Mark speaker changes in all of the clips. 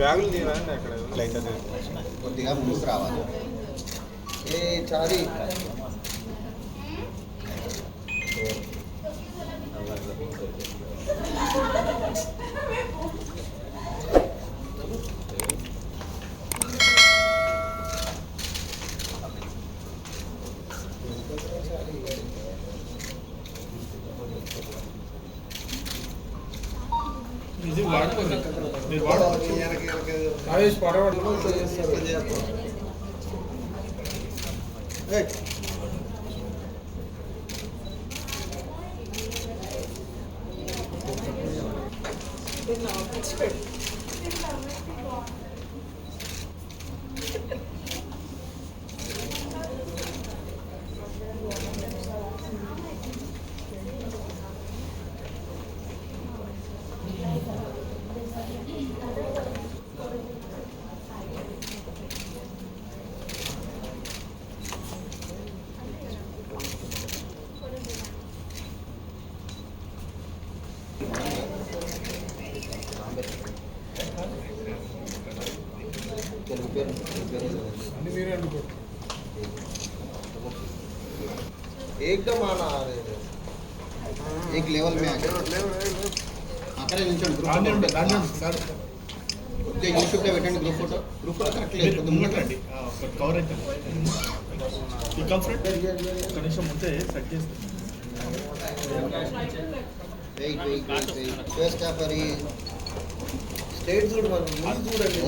Speaker 1: బ్యాగులు తీయరండి అక్కడ లైట్ అది
Speaker 2: కొద్దిగా ముందుకు రావాలి ఏ చారి
Speaker 3: ఇది వాడుకోవచ్చు రాజేష్ పడవాడు
Speaker 2: ఏయ్,
Speaker 3: అన్ని మీరే అనుకో
Speaker 2: एकदम आना आ रहे थे एक लेवल में आ गए అక్కడే నిల్చోండి గ్రూప్
Speaker 3: దాన్ని ఉండే దాన్ని
Speaker 2: ఫోటో
Speaker 3: ఉండే సార్
Speaker 2: యూట్యూబ్లో పెట్టండి group photo group photo correct
Speaker 3: మీరు
Speaker 2: లేదు
Speaker 3: ముంగట్రండి కవర్ అయితే ఈ కంఫర్ట్ కనీసం ముందే సెట్ చేస్తాను
Speaker 2: wait wait wait wait face కాపరి స్టేట్ చూడు మనం ముందు చూడండి.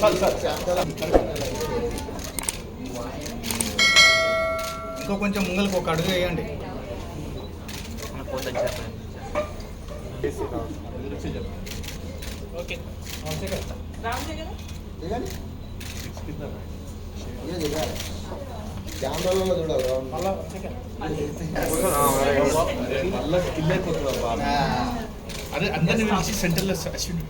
Speaker 3: Sir, sir. ఇంకో కొంచెం ముంగలకు ఒక అడుగు వేయండి. ఓకే.
Speaker 2: చూడాలి
Speaker 3: మళ్ళా
Speaker 1: అయిపోతుంది
Speaker 3: అదే అందరిని సెంటర్లో అశ్విన్.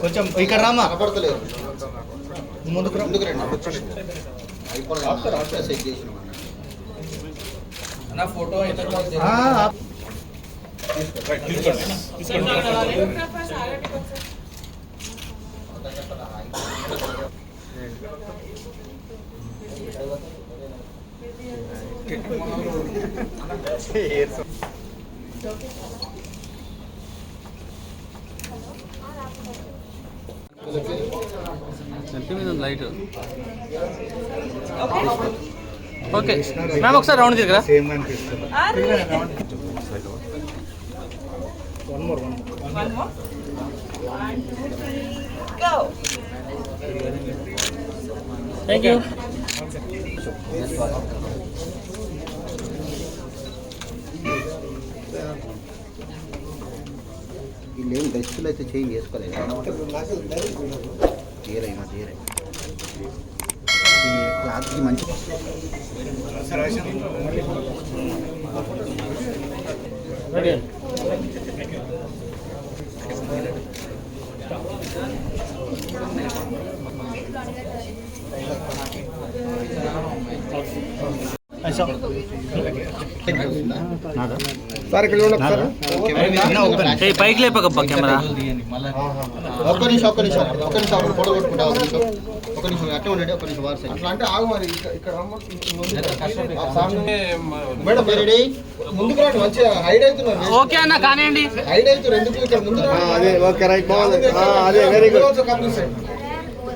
Speaker 3: కొంచెం ఇక్కడ రామా
Speaker 2: కనపడతలేదు
Speaker 3: ముందుకు రా
Speaker 2: ముందుకు రండి అయిపోయింది సెట్ చేసినాం అన్న
Speaker 4: ఫోటో అయితే
Speaker 3: ఆ, ఆ. రైట్, తీసుకోండి తీసుకోండి
Speaker 4: సెల్ఫీ మీద ఉంది లైట్. ఓకే. మ్యామ్ ఒకసారి రౌండ్ తిరగరా
Speaker 3: సేమ్ అనిపిస్తుంది.
Speaker 5: One more one go
Speaker 4: you
Speaker 2: వీళ్ళు ఏం డ్రెస్సులు అయితే చేంజ్ చేసుకోలేదు తీరైనా తీరై ఈ క్లాత్కి మంచి
Speaker 4: రెడీ
Speaker 3: సార్ ఇక్కడ చూడండి
Speaker 4: పైకి లేపకబ్బా కెమెరా
Speaker 2: ఒక్క నిమిషం ఒక్క నిమిషం ఒక్క నిమిషం అప్పుడు ఫోటో కొట్టుకుంటా ఒక నిమిషం ఒక నిమిషం అట్టే ఉండండి ఒక నిమిషం వారు అట్లా అంటే ఆగు మరి ఇక్కడ- మేడం మీరు రెడీ ముందుకు రండి మంచిగా హైడ్ అవుతున్నారు
Speaker 4: ఓకే అన్న కానివ్వండి
Speaker 2: హైడ్ అవుతున్నారు ఎందుకు ఇక్కడ ముందు
Speaker 1: అదే ఓకే రైట్ బాగుంది ఆ, అదే వెరీ గుడ్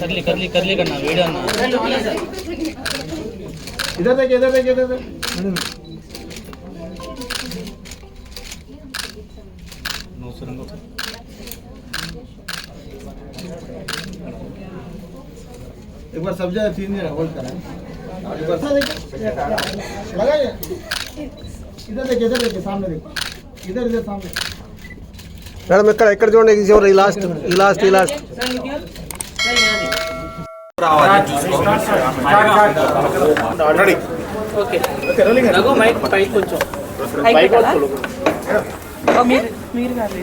Speaker 1: कर
Speaker 2: ले कर
Speaker 3: ले कर
Speaker 4: ले करना वीडियो ना
Speaker 2: इधर
Speaker 4: देख
Speaker 2: इधर देख। इधर एक बार सब जाए तीन दिन होल्ड करा। एक बार लगा इधर देख इधर देख, सामने देख। इधर इधर, सामने।
Speaker 1: మేడం ఇక్కడ ఎక్కడ చూడండి ఈ చివరి ఈ లాస్ట్ ఈ లాస్ట్ ఈ లాస్ట్
Speaker 4: రఘు మైక్ పైకి కొంచెం
Speaker 5: మీరు మీరు కాదు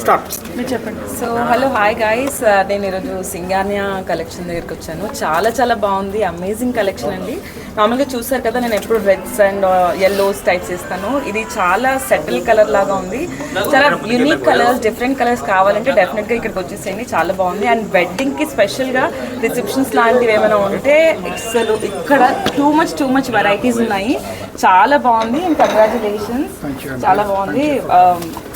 Speaker 5: స్టార్ట్ మీరు చెప్పండి. సో హలో హాయ్ గైస్ నేను ఈరోజు సింగాన్యా కలెక్షన్ దగ్గరికి వచ్చాను. చాలా చాలా బాగుంది. అమేజింగ్ కలెక్షన్ అండి. నార్మల్గా చూసారు కదా నేను ఎప్పుడు రెడ్స్ అండ్ ఎల్లోస్ టైప్స్ ఇస్తాను ఇది చాలా సెటిల్ కలర్ లాగా ఉంది. చాలా యూనిక్ కలర్స్ డిఫరెంట్ కలర్స్ కావాలంటే డెఫినెట్గా ఇక్కడికి వచ్చేసేయండి. చాలా బాగుంది. అండ్ వెడ్డింగ్కి స్పెషల్గా రిసెప్షన్స్ లాంటివి ఏమైనా ఉంటే అసలు ఇక్కడ too much too much varieties ఉన్నాయి. చాలా బాగుంది. అండ్ కంగ్రాచులేషన్స్ చాలా బాగుంది.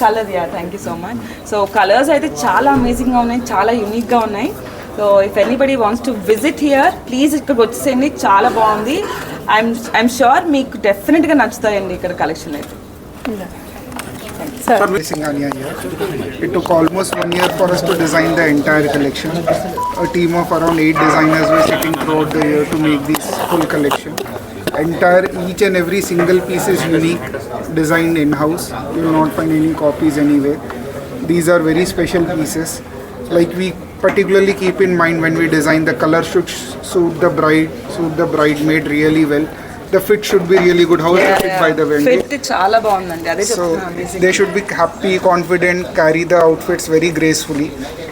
Speaker 5: Colour yeah thank you so much so colours అయితే చాలా అమేజింగ్గా ఉన్నాయి చాలా యూనిక్గా ఉన్నాయి. So if anybody wants to visit here please ఇక్కడికి వచ్చేసేయండి చాలా బాగుంది. ఐఎమ్ ఐఎమ్ షూర్ మీకు డెఫినెట్గా నచ్చుతాయండి ఇక్కడ కలెక్షన్ అయితే.
Speaker 6: Here. It took almost one year for us to design the entire collection. A team of around eight designers were sitting throughout the year to make this full collection. Entire each and every single piece is unique, designed in-house. You will not find any copies anywhere. These are very special pieces. Like we particularly keep in mind when we design the color should suit the bride, suit the bridesmaid really well The fit should be really good. How is the fit by the way?
Speaker 5: Fit చాలా బాగుందండి అదే
Speaker 6: So
Speaker 5: చెప్తున్నాను
Speaker 6: they should be happy, confident, carry the outfits very gracefully.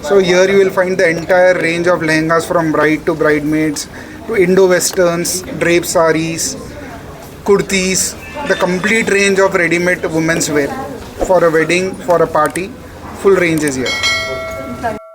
Speaker 6: So here you will find the entire range of lehengas from bride to bridesmaids to Indo-westerns, drape saris, kurtis, the complete range of ready-made women's wear for a wedding, for a party. Full range is here.